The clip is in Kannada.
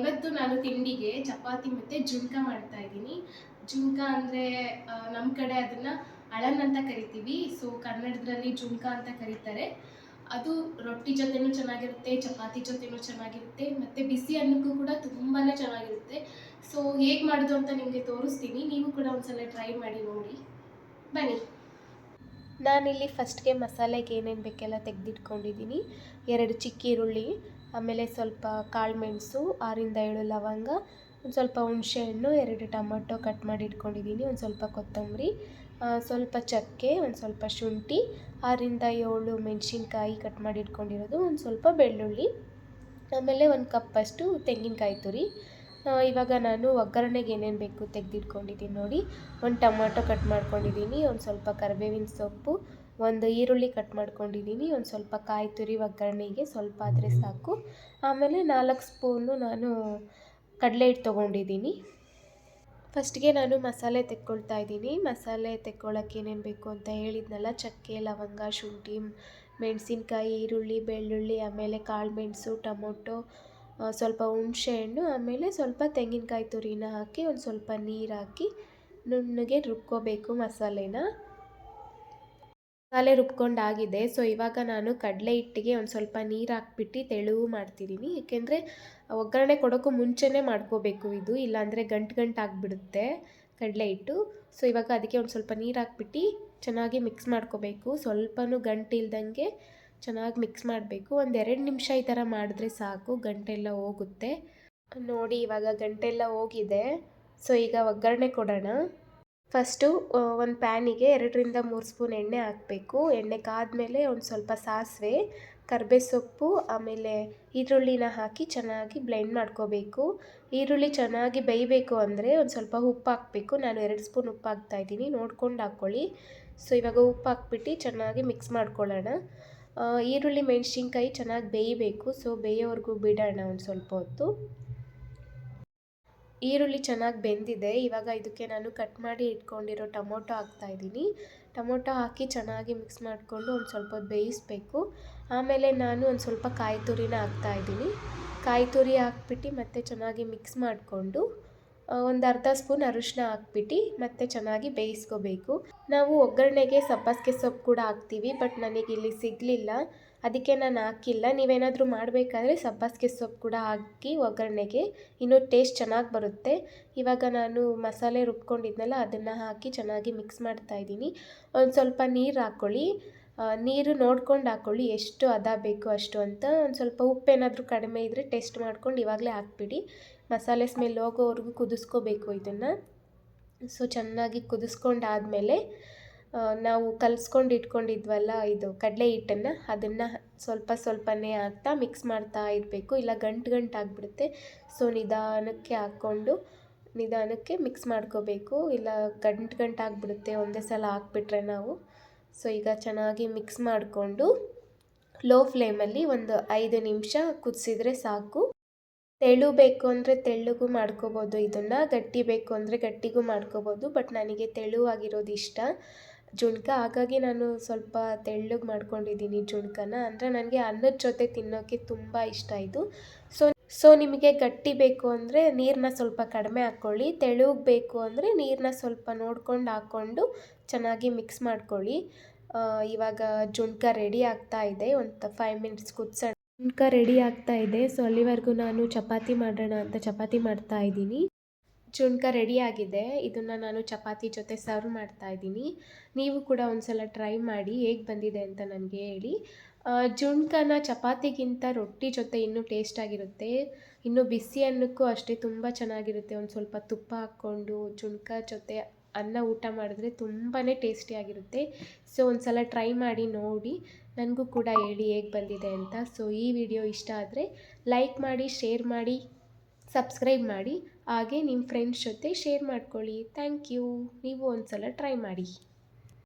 ಇವತ್ತು ನಾನು ತಿಂಡಿಗೆ ಚಪಾತಿ ಮತ್ತು ಜುಣ್ಕ ಮಾಡ್ತಾ ಇದ್ದೀನಿ. ಜುಣ್ಕ ಅಂದರೆ ನಮ್ಮ ಕಡೆ ಅದನ್ನು ಅಳನ್ ಅಂತ ಕರಿತೀವಿ. ಸೊ ಕನ್ನಡದಲ್ಲಿ ಜುಣ್ಕ ಅಂತ ಕರೀತಾರೆ. ಅದು ರೊಟ್ಟಿ ಜೊತೆನೂ ಚೆನ್ನಾಗಿರುತ್ತೆ, ಚಪಾತಿ ಜೊತೆನೂ ಚೆನ್ನಾಗಿರುತ್ತೆ, ಮತ್ತು ಬಿಸಿ ಅನ್ನಕ್ಕೂ ಕೂಡ ತುಂಬಾ ಚೆನ್ನಾಗಿರುತ್ತೆ. ಸೊ ಹೇಗೆ ಮಾಡೋದು ಅಂತ ನಿಮಗೆ ತೋರಿಸ್ತೀನಿ. ನೀವು ಕೂಡ ಒಂದ್ಸಲ ಟ್ರೈ ಮಾಡಿ ನೋಡಿ. ಬನ್ನಿ. ನಾನಿಲ್ಲಿ ಫಸ್ಟ್ಗೆ ಮಸಾಲೆಗೆ ಏನೇನು ಬೇಕೆಲ್ಲ ತೆಗೆದಿಟ್ಕೊಂಡಿದ್ದೀನಿ. ಎರಡು ಚಿಕ್ಕ ಈರುಳ್ಳಿ ಆಮೇಲೆ ಸ್ವಲ್ಪ ಕಾಳು ಮೆಣಸು, ಆರಿಂದ ಏಳು ಲವಂಗ, ಒಂದು ಸ್ವಲ್ಪ ಹುಣಸೆಹಣ್ಣು ಎರಡು ಟೊಮೊಟೊ ಕಟ್ ಮಾಡಿ ಇಟ್ಕೊಂಡಿದ್ದೀನಿ, ಒಂದು ಸ್ವಲ್ಪ ಕೊತ್ತಂಬರಿ ಸ್ವಲ್ಪ ಚಕ್ಕೆ, ಒಂದು ಸ್ವಲ್ಪ ಶುಂಠಿ, ಆರಿಂದ ಏಳು ಮೆಣಸಿನ್ಕಾಯಿ ಕಟ್ ಮಾಡಿ ಇಟ್ಕೊಂಡಿರೋದು, ಒಂದು ಸ್ವಲ್ಪ ಬೆಳ್ಳುಳ್ಳಿ, ಆಮೇಲೆ ಒಂದು ಕಪ್ಪಷ್ಟು ತೆಂಗಿನಕಾಯಿ ತುರಿ. ಇವಾಗ ನಾನು ಒಗ್ಗರಣೆಗೆ ಏನೇನು ಬೇಕು ತೆಗೆದಿಟ್ಕೊಂಡಿದ್ದೀನಿ ನೋಡಿ. ಒಂದು ಟೊಮೊಟೊ ಕಟ್ ಮಾಡ್ಕೊಂಡಿದ್ದೀನಿ, ಒಂದು ಸ್ವಲ್ಪ ಕರಿಬೇವಿನ ಸೊಪ್ಪು ಒಂದು ಈರುಳ್ಳಿ ಕಟ್ ಮಾಡ್ಕೊಂಡಿದ್ದೀನಿ ಒಂದು ಸ್ವಲ್ಪ ಕಾಯಿ ತುರಿ ಒಗ್ಗರಣೆಗೆ ಸ್ವಲ್ಪ ಆದರೆ ಸಾಕು. ಆಮೇಲೆ ನಾಲ್ಕು ಸ್ಪೂನು ನಾನು ಕಡಲೆ ಹಿಟ್ಟು ತೊಗೊಂಡಿದ್ದೀನಿ. ಫಸ್ಟ್ಗೆ ನಾನು ಮಸಾಲೆ ತೆಕ್ಕೊಳ್ತಾ ಇದ್ದೀನಿ. ಮಸಾಲೆ ತೆಕ್ಕೊಳ್ಳೋಕೆ ಏನೇನು ಬೇಕು ಅಂತ ಹೇಳಿದ್ನಲ್ಲ ಚಕ್ಕೆ ಲವಂಗ ಶುಂಠಿ ಮೆಣಸಿನ್ಕಾಯಿ ಈರುಳ್ಳಿ ಬೆಳ್ಳುಳ್ಳಿ ಆಮೇಲೆ ಕಾಳು ಮೆಣಸು ಟೊಮೊಟೊ ಸ್ವಲ್ಪ ಸ್ವಲ್ಪ ಹುಣಸೆಹಣ್ಣು ಆಮೇಲೆ ಸ್ವಲ್ಪ ತೆಂಗಿನಕಾಯಿ ತುರಿನ ಹಾಕಿ ಒಂದು ಸ್ವಲ್ಪ ನೀರು ಹಾಕಿ ನುಣ್ಣಗೆ ರುಬ್ಕೋಬೇಕು ಮಸಾಲೆನ. ಮಸಾಲೆ ರುಬ್ಕೊಂಡಾಗಿದೆ. ಸೊ, ಇವಾಗ ನಾನು ಕಡಲೆ ಹಿಟ್ಟಿಗೆ ಒಂದು ಸ್ವಲ್ಪ ನೀರು ಹಾಕ್ಬಿಟ್ಟು ತೆಳುವು ಮಾಡ್ತಿದ್ದೀನಿ ಏಕೆಂದರೆ ಒಗ್ಗರಣೆ ಕೊಡೋಕ್ಕೂ ಮುಂಚೆನೇ ಮಾಡ್ಕೋಬೇಕು ಇದು. ಇಲ್ಲಾಂದರೆ ಗಂಟು ಗಂಟು ಆಗಿಬಿಡುತ್ತೆ ಕಡಲೆ ಹಿಟ್ಟು. ಸೊ, ಇವಾಗ ಅದಕ್ಕೆ ಒಂದು ಸ್ವಲ್ಪ ನೀರು ಹಾಕ್ಬಿಟ್ಟು ಚೆನ್ನಾಗಿ ಮಿಕ್ಸ್ ಮಾಡ್ಕೋಬೇಕು. ಸ್ವಲ್ಪನೂ ಗಂಟು ಇಲ್ದಂಗೆ ಚೆನ್ನಾಗಿ ಮಿಕ್ಸ್ ಮಾಡಬೇಕು. ಒಂದು ಎರಡು ನಿಮಿಷ ಈ ಥರ ಮಾಡಿದ್ರೆ ಸಾಕು. ಗಂಟೆಲ್ಲ ಹೋಗುತ್ತೆ. ನೋಡಿ, ಇವಾಗ ಗಂಟೆಲ್ಲ ಹೋಗಿದೆ. ಸೊ, ಈಗ ಒಗ್ಗರಣೆ ಕೊಡೋಣ. ಫಸ್ಟು ಒಂದು ಪ್ಯಾನಿಗೆ ಎರಡರಿಂದ ಮೂರು ಸ್ಪೂನ್ ಎಣ್ಣೆ ಹಾಕಬೇಕು. ಎಣ್ಣೆ ಕಾದಮೇಲೆ ಒಂದು ಸ್ವಲ್ಪ ಸಾಸಿವೆ ಕರ್ಬೇ ಸೊಪ್ಪು ಆಮೇಲೆ ಈರುಳ್ಳಿನ ಹಾಕಿ ಚೆನ್ನಾಗಿ ಬ್ಲೆಂಡ್ ಮಾಡ್ಕೋಬೇಕು. ಈರುಳ್ಳಿ ಚೆನ್ನಾಗಿ ಬೇಯಬೇಕು ಅಂದರೆ ಒಂದು ಸ್ವಲ್ಪ ಉಪ್ಪು ಹಾಕಬೇಕು. ನಾನು ಎರಡು ಸ್ಪೂನ್ ಉಪ್ಪು ಹಾಕ್ತಾ ಇದ್ದೀನಿ. ನೋಡ್ಕೊಂಡು ಹಾಕ್ಕೊಳ್ಳಿ. ಸೊ, ಇವಾಗ ಉಪ್ಪು ಹಾಕ್ಬಿಟ್ಟು ಚೆನ್ನಾಗಿ ಮಿಕ್ಸ್ ಮಾಡ್ಕೊಳ್ಳೋಣ. ಈರುಳ್ಳಿ, ಮೆಣಸಿನ್ಕಾಯಿ ಚೆನ್ನಾಗಿ ಬೇಯಬೇಕು. ಸೊ ಬೇಯೋವರೆಗೂ ಬಿಡೋಣ ಒಂದು ಸ್ವಲ್ಪ ಹೊತ್ತು. ಈರುಳ್ಳಿ ಚೆನ್ನಾಗಿ ಬೆಂದಿದೆ. ಇವಾಗ ಇದಕ್ಕೆ ನಾನು ಕಟ್ ಮಾಡಿ ಇಟ್ಕೊಂಡಿರೋ ಟೊಮೊಟೊ ಹಾಕ್ತಾ ಇದ್ದೀನಿ. ಟೊಮೊಟೊ ಹಾಕಿ ಚೆನ್ನಾಗಿ ಮಿಕ್ಸ್ ಮಾಡಿಕೊಂಡು ಒಂದು ಸ್ವಲ್ಪ ಬೇಯಿಸ್ಬೇಕು. ಆಮೇಲೆ ನಾನು ಒಂದು ಸ್ವಲ್ಪ ಕಾಯಿ ತುರಿನ ಹಾಕ್ತಾ ಇದ್ದೀನಿ. ಕಾಯಿ ತುರಿ ಹಾಕ್ಬಿಟ್ಟು ಮತ್ತೆ ಚೆನ್ನಾಗಿ ಮಿಕ್ಸ್ ಮಾಡಿಕೊಂಡು ಒಂದು ಅರ್ಧ ಸ್ಪೂನ್ ಅರಿಶಿನ ಹಾಕ್ಬಿಟ್ಟು ಮತ್ತೆ ಚೆನ್ನಾಗಿ ಬೇಯಿಸ್ಕೋಬೇಕು. ನಾವು ಒಗ್ಗರಣೆಗೆ ಸಬ್ಬಸಿಗೆ ಸೊಪ್ಪು ಕೂಡ ಹಾಕ್ತೀವಿ, ಬಟ್ ನನಗೆ ಇಲ್ಲಿ ಸಿಗಲಿಲ್ಲ. ಅದಕ್ಕೆ ನಾನು ಹಾಕಿಲ್ಲ. ನೀವೇನಾದರೂ ಮಾಡಬೇಕಾದ್ರೆ ಸಬ್ಬಸಿಗೆ ಸೊಪ್ಪು ಕೂಡ ಹಾಕಿ ಒಗ್ಗರಣೆಗೆ. ಇನ್ನೂ ಟೇಸ್ಟ್ ಚೆನ್ನಾಗಿ ಬರುತ್ತೆ. ಇವಾಗ ನಾನು ಮಸಾಲೆ ರುಬ್ಕೊಂಡಿದ್ನಲ್ಲ, ಅದನ್ನು ಹಾಕಿ ಚೆನ್ನಾಗಿ ಮಿಕ್ಸ್ ಮಾಡ್ತಾ ಇದ್ದೀನಿ. ಒಂದು ಸ್ವಲ್ಪ ನೀರು ಹಾಕ್ಕೊಳ್ಳಿ ನೀರು ನೋಡ್ಕೊಂಡು ಹಾಕ್ಕೊಳ್ಳಿ ಎಷ್ಟು ಹದ ಬೇಕು ಅಷ್ಟು ಅಂತ. ಒಂದು ಸ್ವಲ್ಪ ಉಪ್ಪೇನಾದರೂ ಕಡಿಮೆ ಇದ್ದರೆ ಟೇಸ್ಟ್ ಮಾಡ್ಕೊಂಡು ಇವಾಗಲೇ ಹಾಕ್ಬಿಡಿ. ಮಸಾಲೆ ಸ್ಮೆಲ್ ಹೋಗೋವರೆಗೂ ಕುದಿಸ್ಕೋಬೇಕು ಇದನ್ನು. ಸೊ ಚೆನ್ನಾಗಿ ಕುದಿಸ್ಕೊಂಡಾದಮೇಲೆ ನಾವು ಕಲಿಸ್ಕೊಂಡು ಇಟ್ಕೊಂಡಿದ್ವಲ್ಲ ಇದು ಕಡಲೆ ಹಿಟ್ಟನ್ನು, ಅದನ್ನು ಸ್ವಲ್ಪ ಸ್ವಲ್ಪನೇ ಹಾಕ್ತಾ ಮಿಕ್ಸ್ ಮಾಡ್ತಾ ಇರಬೇಕು. ಇಲ್ಲ ಗಂಟು ಗಂಟು ಆಗಿಬಿಡುತ್ತೆ. ಸೊ ನಿಧಾನಕ್ಕೆ ಹಾಕ್ಕೊಂಡು, ನಿಧಾನಕ್ಕೆ ಮಿಕ್ಸ್ ಮಾಡ್ಕೋಬೇಕು. ಇಲ್ಲ ಗಂಟು ಗಂಟು ಆಗಿಬಿಡುತ್ತೆ, ಒಂದೇ ಸಲ ಹಾಕ್ಬಿಟ್ರೆ ನಾವು. ಸೊ ಈಗ ಚೆನ್ನಾಗಿ ಮಿಕ್ಸ್ ಮಾಡಿಕೊಂಡು ಲೋ ಫ್ಲೇಮಲ್ಲಿ ಒಂದು ಐದು ನಿಮಿಷ ಕುದಿಸಿದ್ರೆ ಸಾಕು. ತೆಳು ಬೇಕು ಅಂದರೆ ತೆಳ್ಳಗೂ ಮಾಡ್ಕೋಬೋದು ಇದನ್ನು, ಗಟ್ಟಿ ಬೇಕು ಅಂದರೆ ಗಟ್ಟಿಗೂ ಮಾಡ್ಕೋಬೋದು ಬಟ್ ನನಗೆ ತೆಳುವಾಗಿರೋದು ಇಷ್ಟ. ಜುಣ್ಕ, ಹಾಗಾಗಿ ನಾನು ಸ್ವಲ್ಪ ತೆಳ್ಳಗೆ ಮಾಡ್ಕೊಂಡಿದ್ದೀನಿ ಜುಣ್ಕನ. ಅಂದರೆ ನನಗೆ ಅನ್ನದ ಜೊತೆ ತಿನ್ನೋಕ್ಕೆ ತುಂಬ ಇಷ್ಟ ಇದು. ಸೊ ಸೊ ನಿಮಗೆ ಗಟ್ಟಿ ಬೇಕು ಅಂದರೆ ನೀರನ್ನ ಸ್ವಲ್ಪ ಕಡಿಮೆ ಹಾಕ್ಕೊಳ್ಳಿ ತೆಳುಗೆ ಬೇಕು ಅಂದರೆ ನೀರನ್ನ ಸ್ವಲ್ಪ ನೋಡ್ಕೊಂಡು ಹಾಕ್ಕೊಂಡು ಚೆನ್ನಾಗಿ ಮಿಕ್ಸ್ ಮಾಡ್ಕೊಳ್ಳಿ. ಇವಾಗ ಜುಣ್ಕ ರೆಡಿ ಆಗ್ತಾ ಇದೆ. ಒಂದು ಫೈವ್ ಮಿನಿಟ್ಸ್ ಕುದಿಸೋಣ. ಜುಣ್ಕ ರೆಡಿ ಆಗ್ತಾ ಇದೆ. ಸೊ ಅಲ್ಲಿವರೆಗೂ ನಾನು ಚಪಾತಿ ಮಾಡೋಣ ಅಂತ ಚಪಾತಿ ಮಾಡ್ತಾ ಇದ್ದೀನಿ. ಜುಣ್ಕ ರೆಡಿ ಆಗಿದೆ. ಇದನ್ನು ನಾನು ಚಪಾತಿ ಜೊತೆ ಸರ್ವ್ ಮಾಡ್ತಾ ಇದ್ದೀನಿ. ನೀವು ಕೂಡ ಒಂದ್ಸಲ ಟ್ರೈ ಮಾಡಿ ಹೇಗೆ ಬಂದಿದೆ ಅಂತ ನನಗೆ ಹೇಳಿ. ಜುಣ್ಕನ ಚಪಾತಿಗಿಂತ ರೊಟ್ಟಿ ಜೊತೆ ಇನ್ನೂ ಟೇಸ್ಟಾಗಿರುತ್ತೆ ಇನ್ನು ಬಿಸಿ ಅನ್ನಕ್ಕೂ ಅಷ್ಟೇ ತುಂಬ ಚೆನ್ನಾಗಿರುತ್ತೆ. ಒಂದು ಸ್ವಲ್ಪ ತುಪ್ಪ ಹಾಕ್ಕೊಂಡು ಜುಣ್ಕ ಜೊತೆ ಅನ್ನ ಊಟ ಮಾಡಿದ್ರೆ ತುಂಬಾ ಟೇಸ್ಟಿಯಾಗಿರುತ್ತೆ ಸೊ ಒಂದ್ಸಲ ಟ್ರೈ ಮಾಡಿ ನೋಡಿ. ನನಗೂ ಕೂಡ ಹೇಳಿ ಹೇಗೆ ಬಂದಿದೆ ಅಂತ. ಸೊ ಈ ವಿಡಿಯೋ ಇಷ್ಟ ಆದರೆ ಲೈಕ್ ಮಾಡಿ ಶೇರ್ ಮಾಡಿ ಸಬ್ಸ್ಕ್ರೈಬ್ ಮಾಡಿ. ಹಾಗೆ ನಿಮ್ಮ ಫ್ರೆಂಡ್ಸ್ ಜೊತೆ ಶೇರ್ ಮಾಡ್ಕೊಳ್ಳಿ. ಥ್ಯಾಂಕ್ ಯು ನೀವು ಒಂದ್ಸಲ ಟ್ರೈ ಮಾಡಿ.